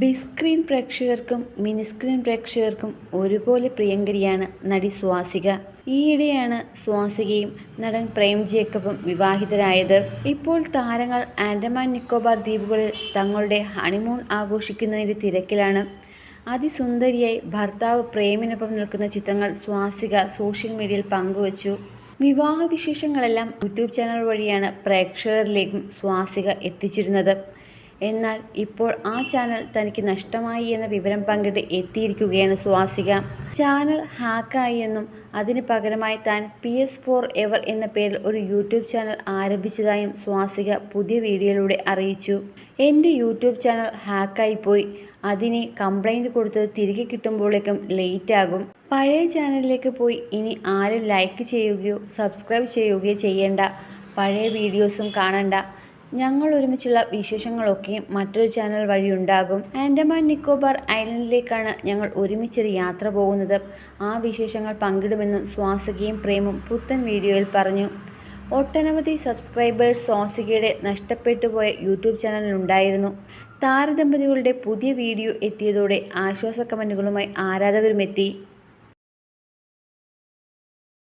Big screen പ്രേക്ഷകർക്കും mini screen പ്രേക്ഷകർക്കും ഒരുപോലെ പ്രിയങ്കരിയാണ് നടി സ്വാസിക. ഈയിടെയാണ് സ്വാസികയും നടൻ പ്രേം ജേക്കബും വിവാഹിതരായത്. ഇപ്പോൾ താരങ്ങൾ ആൻഡമാൻ നിക്കോബാർ ദ്വീപുകളിൽ തങ്ങളുടെ ഹണിമൂൺ ആഘോഷിക്കുന്നതിന്റെ തിരക്കിലാണ്. അതിസുന്ദരിയായി ഭർത്താവ് പ്രേമിനൊപ്പം നിൽക്കുന്ന ചിത്രങ്ങൾ സ്വാസിക സോഷ്യൽ മീഡിയയിൽ പങ്കുവച്ചു. വിവാഹ വിശേഷങ്ങളെല്ലാം യൂട്യൂബ് ചാനൽ വഴിയാണ് പ്രേക്ഷകരിലേക്കും സ്വാസിക എത്തിച്ചിരുന്നത്. എന്നാൽ ഇപ്പോൾ ആ ചാനൽ തനിക്ക് നഷ്ടമായി എന്ന വിവരം പങ്കിട്ട് എത്തിയിരിക്കുകയാണ് സ്വാസിക. ചാനൽ ഹാക്കായി എന്നും അതിന് പകരമായി താൻ പി എസ് ഫോർ എവർ എന്ന പേരിൽ ഒരു യൂട്യൂബ് ചാനൽ ആരംഭിച്ചതായും സ്വാസിക പുതിയ വീഡിയോയിലൂടെ അറിയിച്ചു. എന്റെ യൂട്യൂബ് ചാനൽ ഹാക്കായി പോയി. അതിന് കംപ്ലൈന്റ് കൊടുത്തത് തിരികെ കിട്ടുമ്പോഴേക്കും ലേറ്റ് ആകും. പഴയ ചാനലിലേക്ക് പോയി. ഇനി ആരും ലൈക്ക് ചെയ്യുകയോ സബ്സ്ക്രൈബ് ചെയ്യുകയോ ചെയ്യേണ്ട. പഴയ വീഡിയോസും കാണണ്ട. ഞങ്ങൾ ഒരുമിച്ചുള്ള വിശേഷങ്ങളൊക്കെ മറ്റൊരു ചാനൽ വഴി ഉണ്ടാകും. ആൻഡമാൻ നിക്കോബാർ ഐലൻഡിലേക്കാണ് ഞങ്ങൾ ഒരുമിച്ചൊരു യാത്ര പോകുന്നത്. ആ വിശേഷങ്ങൾ പങ്കിടുമെന്നും സ്വാസികയും പ്രേമും പുത്തൻ വീഡിയോയിൽ പറഞ്ഞു. ഒട്ടനവധി സബ്സ്ക്രൈബേഴ്സ് സ്വാസികയുടെ നഷ്ടപ്പെട്ടു പോയ യൂട്യൂബ് ചാനലിലുണ്ടായിരുന്നു താരദമ്പതികളുടെ പുതിയ വീഡിയോ എത്തിയതോടെ ആശ്വാസ കമന്റുകളുമായി ആരാധകരുമെത്തി.